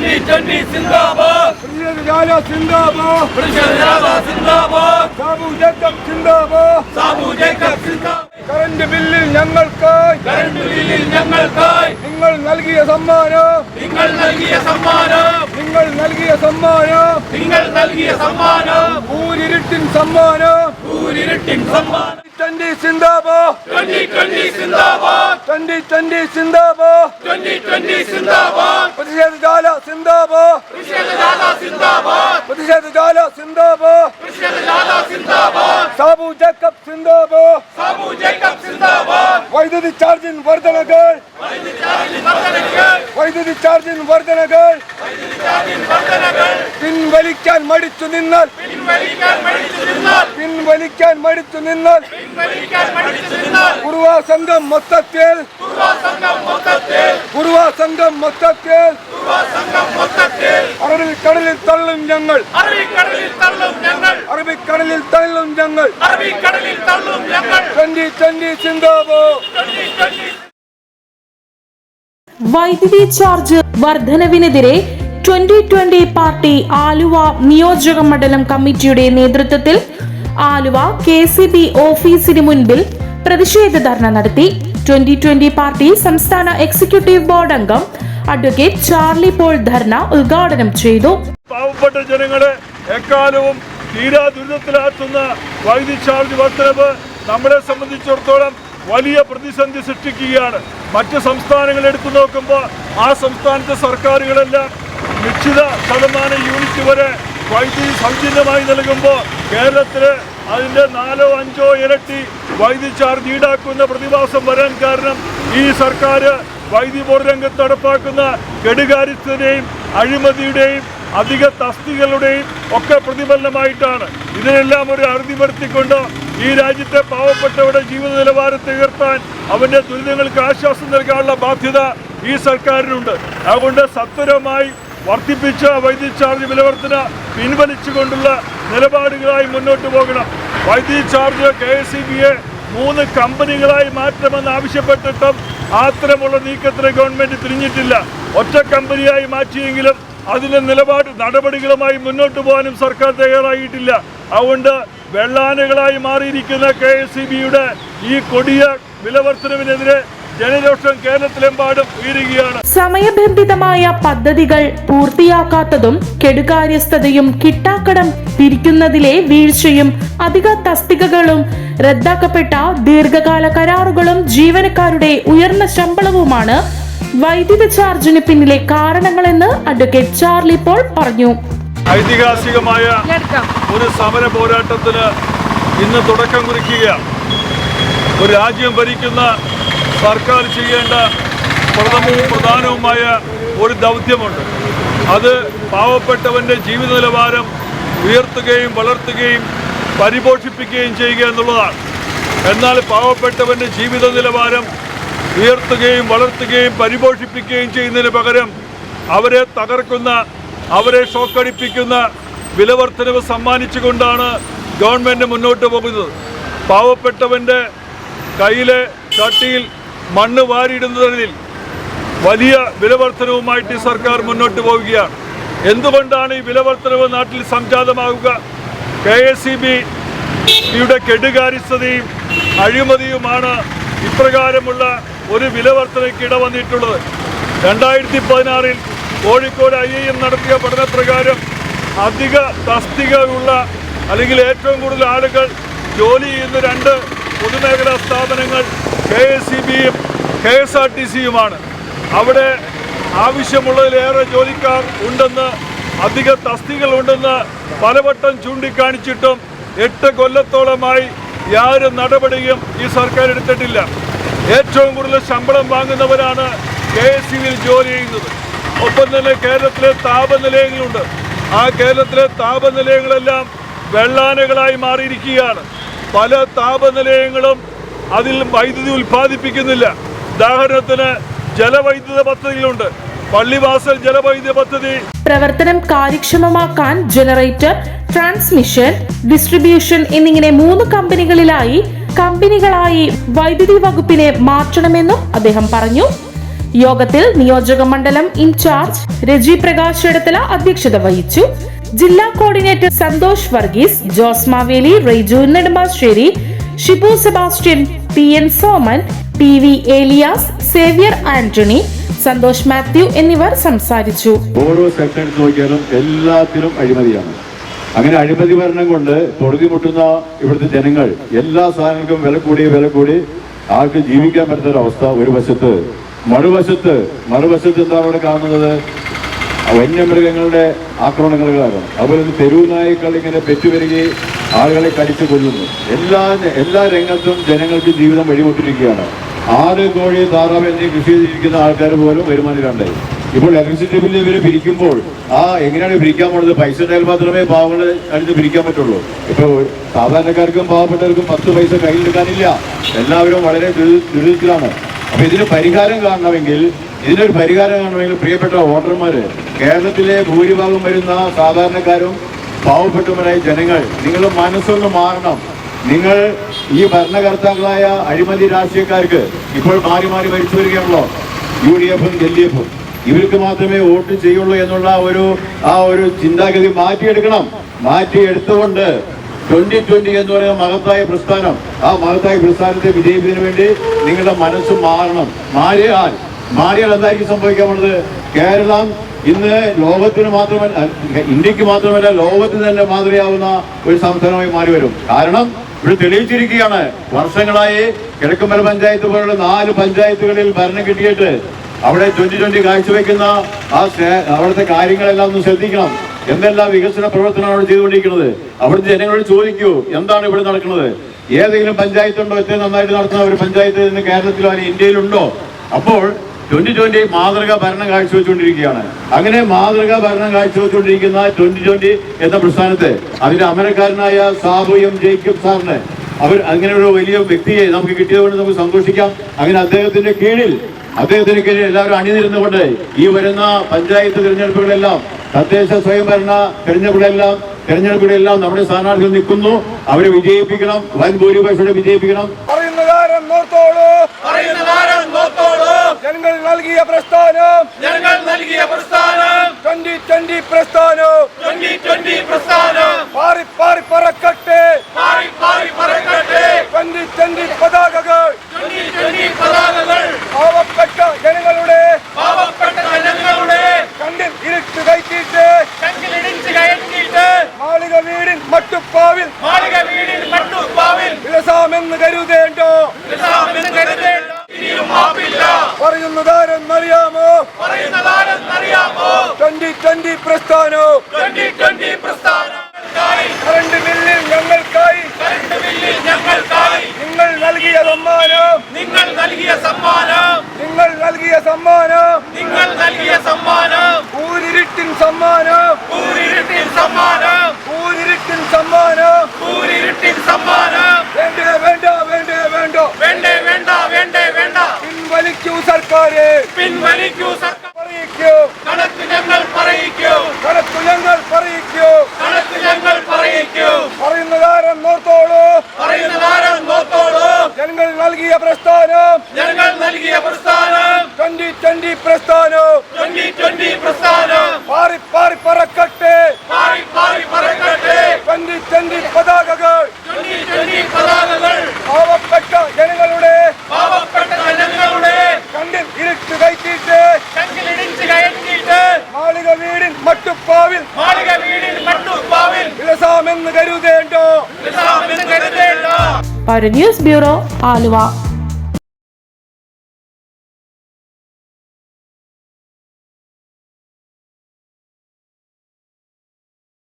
Twenty twenty current ബില്ലിൽ ഞങ്ങൾക്കായി. Current ബില്ലിൽ ഞങ്ങൾക്കായി. നിങ്ങൾ നൽകിയ സമ്മാനം. നിങ്ങൾ നൽകിയ സമ്മാനം. നിങ്ങൾ നൽകിയ സമ്മാനം. നിങ്ങൾ നൽകിയ സമ്മാനം. ഊരിരുട്ടിൻ സമ്മാനം. ഊരിരുട്ടിൻ സമ്മാനം. ട്വന്റി സിന്ദാബാദ് ട്വന്റി ട്വന്റി സിന്ദാബാദ് ട്വന്റി ട്വന്റി സിന്ദാബാദ് ട്വന്റി ട്വന്റി സിന്ദാബാദ് പ്രതിഷേധജാല സിന്ദാബാദ് പ്രതിഷേധ സിന്ദാബാദ് പ്രതിഷേധജാല സിന്ദാബാദ് പ്രതിഷേധ സിന്ദാബാദ് സാബു ജേക്കബ് സിന്ദാബാദ് സാബു ജേക്കബ് സിന്ദാബാദ് വൈദ്യുതി ചാർജിൻ വർധനകൾ വൈദ്യുതി ചാർജിൻ വർധനകൾ വർദ്ധനകൾ പിൻവലിക്കാൻ മടിച്ചു നിന്നാൽ പിൻവലിക്കാൻ മടിച്ചു നിന്നാൽ പിൻവലിക്കാൻ മടിച്ചു നിന്നാൽ. പിൻവലിക്കാൻ മടിച്ചു നിന്നാൽ. കുറുവാ സംഘം മൊത്തത്തിൽ. പൂർവ സംഘം സംഘം മൊത്തത്തിൽ. അറബിക്കടലിൽ തള്ളും ഞങ്ങൾ. അറബിക്കടലിൽ തള്ളും ഞങ്ങൾ. അറബിക്കടലിൽ തള്ളും ഞങ്ങൾ. അറബിക്കടലിൽ തള്ളും ഞങ്ങൾ. ട്വന്റി ട്വന്റി സിന്ദാബോ വൈദ്യുതി ചാർജ് വർധനവിനെതിരെ ട്വന്റി ട്വന്റി പാർട്ടി ആലുവ നിയോജക മണ്ഡലം കമ്മിറ്റിയുടെ നേതൃത്വത്തിൽ ആലുവ കെ സി ബി ഓഫീസിന് മുൻപിൽ പ്രതിഷേധ ധർണ നടത്തി. ട്വന്റി ട്വന്റി പാർട്ടി സംസ്ഥാന എക്സിക്യൂട്ടീവ് ബോർഡ് അംഗം അഡ്വക്കേറ്റ് ചാർലി പോൾ ധർണ ഉദ്ഘാടനം ചെയ്തു. പാവപ്പെട്ട ജനങ്ങളെ എക്കാലവും തീരാ ദുരിതത്തിലാക്കുന്ന വൈദ്യുതി ചാർജ് വർദ്ധനവ് നമ്മളെ സംബന്ധിച്ചിടത്തോളം വലിയ പ്രതിസന്ധി സൃഷ്ടിക്കുകയാണ്. മറ്റ് സംസ്ഥാനങ്ങൾ എടുത്തു നോക്കുമ്പോൾ ആ സംസ്ഥാനത്തെ സർക്കാരുകളെല്ലാം നിശ്ചിത ശതമാനം യൂണിറ്റ് വരെ വൈദ്യുതി സൗജന്യമായി നൽകുമ്പോൾ കേരളത്തിൽ അതിന്റെ നാലോ അഞ്ചോ ഇരട്ടി വൈദ്യുതി ചാർജ് ഈടാക്കുന്ന പ്രതിഭാസം വരാൻ കാരണം ഈ സർക്കാർ വൈദ്യുതി ബോർഡ് രംഗത്ത് നടപ്പാക്കുന്ന കെടുകാര്യസ്ഥതയുടെയും അഴിമതിയുടെയും അധിക തസ്തികളുടെയും ഒക്കെ പ്രതിഫലനമായിട്ടാണ്. ഇതിനെല്ലാം ഒരു അറുതി വരുത്തിക്കൊണ്ട് ഈ രാജ്യത്തെ പാവപ്പെട്ടവരുടെ ജീവിത നിലവാരത്തെ ഉയർത്താൻ അവന്റെ ദുരിതങ്ങൾക്ക് ആശ്വാസം നൽകാനുള്ള ബാധ്യത ഈ സർക്കാരിനുണ്ട്. അതുകൊണ്ട് സത്വരമായി വർദ്ധിപ്പിച്ച വൈദ്യുതി ചാർജ് വിലവർത്തന പിൻവലിച്ചുകൊണ്ടുള്ള നിലപാടുകളായി മുന്നോട്ട് പോകണം. വൈദ്യുതി ചാർജ് കെ എസ് ബിയെ മൂന്ന് കമ്പനികളായി മാറ്റണമെന്ന് ആവശ്യപ്പെട്ടിട്ടും അത്തരമുള്ള നീക്കത്തിന് ഗവൺമെന്റ് തിരിഞ്ഞിട്ടില്ല ഒറ്റ കമ്പനിയായി മാറ്റിയെങ്കിലും അതിന്റെ നിലപാട് നടപടികളുമായി മുന്നോട്ട് പോകാനും സർക്കാർ തയ്യാറായിട്ടില്ല. അതുകൊണ്ട് വെള്ളാനകളായി മാറിയിരിക്കുന്ന കെ എസ് സി ബിയുടെ ഈ കൊടിയ വിലവർദ്ധനവിനെതിരെ ജനരോഷം കേരളത്തിലെമ്പാടും ഉയരുകയാണ്. സമയബന്ധിതമായ പദ്ധതികൾ പൂർത്തിയാക്കാത്തതും കെടുകാര്യസ്ഥതയും കിട്ടാക്കടം തിരിക്കുന്നതിലെ വീഴ്ചയും അധിക തസ്തികകളും റദ്ദാക്കപ്പെട്ട ദീർഘകാല കരാറുകളും ജീവനക്കാരുടെ ഉയർന്ന ശമ്പളവുമാണ് വൈദ്യുത ചാർജിന് പിന്നിലെ കാരണങ്ങളെന്ന് അഡ്വക്കേറ്റ് ചാർലി പോൾ പറഞ്ഞു. ഐതിഹാസികമായ ഒരു സമര പോരാട്ടത്തിന് ഇന്ന് തുടക്കം കുറിക്കുക ഒരു രാജ്യം ഭരിക്കുന്ന സർക്കാർ ചെയ്യേണ്ട പ്രഥമവും പ്രധാനവുമായ ഒരു ദൗത്യമുണ്ട്. അത് പാവപ്പെട്ടവന്റെ ജീവിത നിലവാരം ഉയർത്തുകയും വളർത്തുകയും പരിപോഷിപ്പിക്കുകയും ചെയ്യുക എന്നുള്ളതാണ്. എന്നാൽ പാവപ്പെട്ടവന്റെ ജീവിത നിലവാരം ഉയർത്തുകയും വളർത്തുകയും പരിപോഷിപ്പിക്കുകയും ചെയ്യുന്നതിന് പകരം അവരെ തകർക്കുന്ന അവരെ ഷോക്കടിപ്പിക്കുന്ന വിലവർദ്ധനവ് സമ്മാനിച്ചുകൊണ്ടാണ് ഗവൺമെന്റ് മുന്നോട്ട് പോകുന്നത്. പാവപ്പെട്ടവന്റെ കയ്യിലെ ചട്ടിയിൽ മണ്ണ് വാരിയിടുന്നതിൽ വലിയ വിലവർത്തനവുമായിട്ട് സർക്കാർ മുന്നോട്ട് പോവുകയാണ്. എന്തുകൊണ്ടാണ് ഈ വിലവർത്തനവ് നാട്ടിൽ സംജാതമാകുക കെ എസ് സി ബിയുടെ കെടുകാര്യസ്ഥതയും അഴിമതിയുമാണ് ഇപ്രകാരമുള്ള ഒരു വിലവർദ്ധനയ്ക്ക് ഇടവന്നിട്ടുള്ളത്. രണ്ടായിരത്തി പതിനാറിൽ കോഴിക്കോട് ഐ ഐ എം നടത്തിയ പഠനപ്രകാരം അധിക തസ്തികയുള്ള അല്ലെങ്കിൽ ഏറ്റവും കൂടുതൽ ആളുകൾ ജോലി ചെയ്യുന്ന രണ്ട് പൊതുമേഖലാ സ്ഥാപനങ്ങൾ കെ എസ് ഇ ബിയും കെ എസ് ആർ ടി സിയുമാണ്. അവിടെ ആവശ്യമുള്ളതിലേറെ ജോലിക്കാർ ഉണ്ടെന്ന് അധിക തസ്തികൾ ഉണ്ടെന്ന് പലവട്ടം ചൂണ്ടിക്കാണിച്ചിട്ടും എട്ട് കൊല്ലത്തോളമായി യാതൊരു നടപടിയും ഈ സർക്കാർ എടുത്തിട്ടില്ല. ഏറ്റവും കൂടുതൽ ശമ്പളം വാങ്ങുന്നവരാണ് കെ എസ് സിയിൽ ജോലി ചെയ്യുന്നത്. ഒപ്പം തന്നെ കേരളത്തിലെ താപനിലയങ്ങളുണ്ട്. ആ കേരളത്തിലെ താപനിലയങ്ങളെല്ലാം വെള്ളാനകളായി മാറിയിരിക്കുകയാണ്. പല താപനിലയങ്ങളും അതിൽ വൈദ്യുതി ഉൽപ്പാദിപ്പിക്കുന്നില്ല. ഉദാഹരണത്തിന് ജലവൈദ്യുത പദ്ധതികളുണ്ട് പള്ളിവാസൽ ജലവൈദ്യുത പദ്ധതി. പ്രവർത്തനം കാര്യക്ഷമമാക്കാൻ ജനറേറ്റർ ട്രാൻസ്മിഷൻ ഡിസ്ട്രിബ്യൂഷൻ എന്നിങ്ങനെ മൂന്ന് കമ്പനികളിലായി കമ്പനികളായി വൈദ്യുതി വകുപ്പിനെ മാറ്റണമെന്നും അദ്ദേഹം പറഞ്ഞു. യോഗത്തിൽ നിയോജക മണ്ഡലം ഇൻചാർജ് രജി പ്രകാശ് എടത്തല അധ്യക്ഷത വഹിച്ചു. ജില്ലാ coordinator Santhosh Varghese Jose Maveli Reiju Nedumbassery Shibu Sebastian P N Soman P V Elias Xavier Antony Santhosh Mathew എന്നിവർ സംസാരിച്ചു. ഓരോ സെക്ഷൻ നോക്കിയാലും എല്ലാത്തിലും അഴിമതിയാണ്. അങ്ങനെ അഴിമതി ഭരണം കൊണ്ട് പൊറുതിമുട്ടുന്ന ഇവിടുത്തെ ജനങ്ങൾ എല്ലാ സാധനങ്ങൾക്കും വില കൂടി വില കൂടി ആൾക്ക് ജീവിക്കാൻ പറ്റുന്ന ഒരു അവസ്ഥ ഒരു വശത്ത്. മറുവശത്ത് മറുവശത്ത് എന്താണ് അവിടെ കാണുന്നത്? വന്യമൃഗങ്ങളുടെ ആക്രമണങ്ങൾ കാരണം അതുപോലെ തന്നെ തെരുവുനായ്ക്കൾ ഇങ്ങനെ പെറ്റുവരികയും ആളുകളെ കടിച്ചു കൊല്ലുന്നു. എല്ലാ എല്ലാ രംഗത്തും ജനങ്ങൾക്ക് ജീവിതം വഴിമുട്ടിരിക്കുകയാണ്. ആറ് കോഴി താറാവ് എന്നീ കൃഷി ചെയ്തിരിക്കുന്ന ആൾക്കാർ പോലും വരുമാനമില്ലാണ്ടായി. ഇപ്പോൾ ഇലക്ട്രിസിറ്റി ബില്ല് ഇവർ പിരിക്കുമ്പോൾ ആ എങ്ങനെയാണ് പിരിക്കാൻ പോകുന്നത് പൈസ ഉണ്ടായാൽ മാത്രമേ പാവങ്ങൾ അടുത്ത് പിരിക്കാൻ പറ്റുള്ളൂ. ഇപ്പോൾ സാധാരണക്കാർക്കും പാവപ്പെട്ടവർക്കും പത്ത് പൈസ കയ്യിലെടുക്കാനില്ല. എല്ലാവരും വളരെ ദുരിതത്തിലാണ്. അപ്പൊ ഇതിന് പരിഹാരം കാണണമെങ്കിൽ ഇതിനൊരു പരിഹാരം കാണണമെങ്കിൽ പ്രിയപ്പെട്ട വോട്ടർമാര് കേരളത്തിലെ ഭൂരിഭാഗം വരുന്ന സാധാരണക്കാരും പാവപ്പെട്ടവരായ ജനങ്ങൾ നിങ്ങൾ മനസ്സൊന്ന് മാറണം. നിങ്ങൾ ഈ ഭരണകർത്താക്കളായ അഴിമതി രാഷ്ട്രീയക്കാർക്ക് ഇപ്പോൾ മാറി മാറി ഭരിച്ചു വരികയാണല്ലോ. യു ഡി എഫും എൽ ഡി എഫും ഇവർക്ക് മാത്രമേ വോട്ട് ചെയ്യുള്ളൂ എന്നുള്ള ഒരു ആ ഒരു ചിന്താഗതി മാറ്റിയെടുക്കണം. മാറ്റിയെടുത്തുകൊണ്ട് ട്വന്റി ട്വന്റി എന്ന് പറയുന്ന മഹത്തായ പ്രസ്ഥാനം ആ മഹത്തായ പ്രസ്ഥാനത്തെ വിജയിപ്പിക്കുന്നതിന് വേണ്ടി നിങ്ങളുടെ മനസ്സ് മാറണം. മാറിയാൽ മാറിയാൽ എന്തായിരിക്കും സംഭവിക്കാൻ പോണത് കേരളം ഇന്ന് ലോകത്തിന് മാത്രമല്ല ഇന്ത്യയ്ക്ക് മാത്രമല്ല ലോകത്തിന് തന്നെ മാതൃകയാവുന്ന ഒരു സംസ്ഥാനമായി മാറി വരും കാരണം ഇവിടെ തെളിയിച്ചിരിക്കുകയാണ് വർഷങ്ങളായി കിഴക്കുമല പഞ്ചായത്ത് പോലുള്ള നാല് പഞ്ചായത്തുകളിൽ ഭരണം കിട്ടിയിട്ട് അവിടെ ട്വന്റി ട്വന്റി കാഴ്ചവെക്കുന്ന ആ അവിടുത്തെ കാര്യങ്ങളെല്ലാം ഒന്ന് ശ്രദ്ധിക്കണം. എന്തെല്ലാം വികസന പ്രവർത്തനമാണ് അവിടെ ചെയ്തുകൊണ്ടിരിക്കുന്നത്? അവിടുത്തെ ജനങ്ങളോട് ചോദിക്കൂ എന്താണ് ഇവിടെ നടക്കുന്നത്? ഏതെങ്കിലും പഞ്ചായത്ത് ഉണ്ടോ ഏറ്റവും നന്നായിട്ട് നടത്തുന്ന ഒരു പഞ്ചായത്ത് ഇന്ന് കേരളത്തിലോ അല്ലെങ്കിൽ ഇന്ത്യയിലുണ്ടോ? അപ്പോൾ ട്വന്റി ട്വന്റി മാതൃക ഭരണം കാഴ്ചവെച്ചുകൊണ്ടിരിക്കുകയാണ്. അങ്ങനെ മാതൃക ഭരണം കാഴ്ചവെച്ചുകൊണ്ടിരിക്കുന്ന ട്വന്റി ട്വന്റി എന്ന പ്രസ്ഥാനത്തെ അതിന്റെ അമരക്കാരനായ സാബു എം ജേക്കബ് സാറിന് അവർ അങ്ങനെ ഒരു വലിയ വ്യക്തിയെ നമുക്ക് കിട്ടിയതുകൊണ്ട് നമുക്ക് സന്തോഷിക്കാം. അങ്ങനെ അദ്ദേഹത്തിന്റെ കീഴിൽ അദ്ദേഹത്തിന് കീഴിൽ എല്ലാവരും അണിനിരുന്നുകൊണ്ട് ഈ വരുന്ന പഞ്ചായത്ത് തിരഞ്ഞെടുപ്പുകളെല്ലാം തദ്ദേശ സ്വയംഭരണ തിരഞ്ഞെടുപ്പുകളെല്ലാം തിരഞ്ഞെടുപ്പുകളെല്ലാം നമ്മുടെ സ്ഥാനാർത്ഥികൾ നിൽക്കുന്നു. അവരെ വിജയിപ്പിക്കണം. വൻ ഭൂരിപക്ഷം വിജയിപ്പിക്കണം. പറയുന്നതാരം നോത്തോളൂ ജനങ്ങൾ നൽകിയ പ്രസ്ഥാനം. ഞങ്ങൾ നൽകിയ പ്രസ്ഥാനം. ട്വന്റി ട്വന്റി പ്രസ്ഥാനം. ട്വന്റി ട്വന്റി പ്രസ്ഥാനം. പാറി പാറി പറക്കട്ടെ. പാറി പാറി പറക്കട്ടെ. ട്വന്റി ട്വന്റി പതാകകൾ. ട്വന്റി ട്വന്റി പതാകകൾ. പാവപ്പെട്ട ജനങ്ങളുടെ പാവപ്പെട്ട ജനങ്ങളുടെ കണ്ണിൽ ഇരുട്ട് കയറ്റിയിട്ട് കയറ്റിയിട്ട് മാളിക വീടിൻ മട്ടുപ്പാവിൽ മാളിക വീടിൻ മട്ടുപ്പാവിൽ വിലസാമെന്ന് കരുതേണ്ടോ? പറയുന്നതാരെന്നറിയാമോ? ട്വന്റി ട്വന്റി പ്രസ്ഥാനം ട്വന്റി ട്വന്റി പ്രസ്ഥാനങ്ങൾക്കായി കറണ്ട് ബില്ലിൽ ഞങ്ങൾക്കായി കറണ്ട് ബില്ലിൽ ഞങ്ങൾക്കായി നിങ്ങൾ നൽകിയ സമ്മാനം നിങ്ങൾ നൽകിയ സമ്മാനം നിങ്ങൾ നൽകിയ സമ്മാനം നിങ്ങൾ നൽകിയ സമ്മാനം ഊരിരുട്ടിൻ സമ്മാനം ഊരിരുട്ടിൻ സമ്മാനം ഊരിരുട്ടിൻ സമ്മാനം ഊരിരുട്ടിൻ സമ്മാനം വേണ്ടേ വേണ്ട വേണ്ടേ വേണ്ട വേണ്ടേ വേണ്ട വേണ്ടേ വേണ്ട പിൻവലിക്കൂ സർക്കാരെ പിൻവലിക്കൂ സർക്കാർ പറയിക്കൂ. കണക്ക് ഞങ്ങൾ പറയിക്കൂ. കണക്കു ഞങ്ങൾ പറയിക്കൂ. കണക്ക് ഞങ്ങൾ പറയിക്കൂ. പറയുന്നതാരം നോർത്തോളൂ. പറയുന്നതാരം നോത്തോളൂ ജനങ്ങൾ നൽകിയ പ്രസ്ഥാനം. ഞങ്ങൾ നൽകിയ പ്രസ്ഥാനം. ട്വന്റി ട്വന്റി പ്രസ്ഥാനം. ട്വന്റി ട്വന്റി പ്രസ്ഥാനം. പാറി പാറി പറക്കട്ടെ പാറി പാറി പറക്കട്ടെ ട്വന്റി ട്വന്റി പതാകകൾ ട്വന്റി ട്വന്റി പതാകകൾ പാവപ്പെട്ട ജനങ്ങളുടെ പാവപ്പെട്ട ജനങ്ങളുടെ കണ്ണിൽ ഇരുട്ട് കയറ്റിയിട്ട് കണ്ണിലിടിച്ച് കയറ്റിയിട്ട് മാളിക വീടിൻ മട്ടുപ്പാവിൽ മാളിക വീടിൽ മട്ടുപ്പാവിൽ വിലസാമെന്ന് കരുതേണ്ടോ? പൗര ന്യൂസ് ബ്യൂറോ ആലുവ.